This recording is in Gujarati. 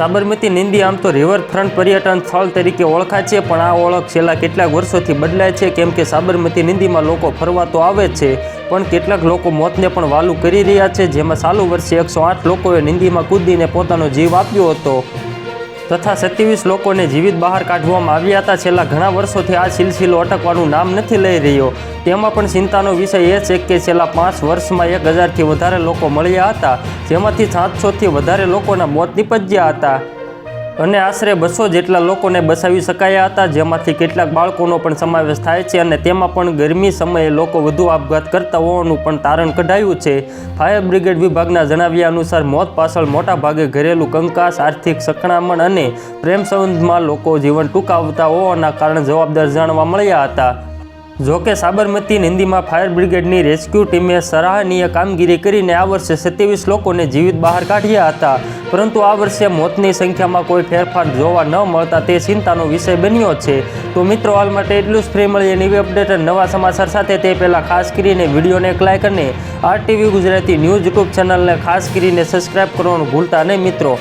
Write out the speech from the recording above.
સાબરમતી નિંદી આમ તો રિવરફ્રન્ટ પર્યટન સ્થળ તરીકે ઓળખાય છે, પણ આ ઓળખ છેલ્લા કેટલાક વર્ષોથી બદલાય છે, કેમ કે સાબરમતી નિંદીમાં લોકો ફરવા તો આવે છે, પણ કેટલાક લોકો મોતને પણ વાલું કરી રહ્યા છે, જેમાં ચાલુ વર્ષે એકસો આઠ લોકોએ નિંદીમાં કૂદીને પોતાનો જીવ આપ્યો હતો. તથા સત્યાવીસ લોકોને જીવિત બહાર કાઢવામાં આવ્યા હતા. છેલ્લા ઘણા વર્ષોથી આ સિલસિલો અટકવાનું નામ નથી લઈ રહ્યો. તેમાં પણ ચિંતાનો વિષય એ છે કે છેલ્લા પાંચ વર્ષમાં એક હજારથી વધારે લોકો મળ્યા હતા, જેમાંથી સાતસોથી વધારે લોકોના મોત નિપજ્યા હતા. અને આશરે બસો જેટલા લોકોને બચાવી શકાયા હતા, જેમાંથી કેટલાક બાળકોનો પણ સમાવેશ થાય છે અને તેમાં પણ ગરમી સમયે લોકો વધુ આપઘાત કરતા હોવાનું પણ તારણ કઢાયું છે. ફાયર બ્રિગેડ વિભાગના જણાવ્યા અનુસાર, મોત પાછળ મોટાભાગે ઘરેલું કંકાસ, આર્થિક સકણામણ અને પ્રેમ સંબંધમાં લોકો જીવન ટૂંકાવતા હોવાના કારણે જવાબદાર જાણવા મળ્યા હતા. જોકે સાબરમતી નદીમાં ફાયર બ્રિગેડની રેસ્ક્યુ ટીમે સરાહનીય કામગીરી કરીને આ વર્ષે સત્યાવીસ લોકોને જીવિત બહાર કાઢ્યા હતા. પરંતુ આ વર્ષે મોતની સંખ્યામાં કોઈ ફેરફાર જોવા ન મળતા તે ચિંતાનો વિષય બન્યો છે. તો મિત્રો, હાલ માટે એટલું જ. ફ્રી મળીએ નવી અપડેટ નવા સમાચાર સાથે. તે પહેલાં ખાસ કરીને વિડીયોને એક લાઇક અને આરટીવી ગુજરાતી ન્યૂઝ યુટ્યુબ ચેનલને ખાસ કરીને સબસ્ક્રાઇબ કરવાનું ભૂલતા નહીં મિત્રો.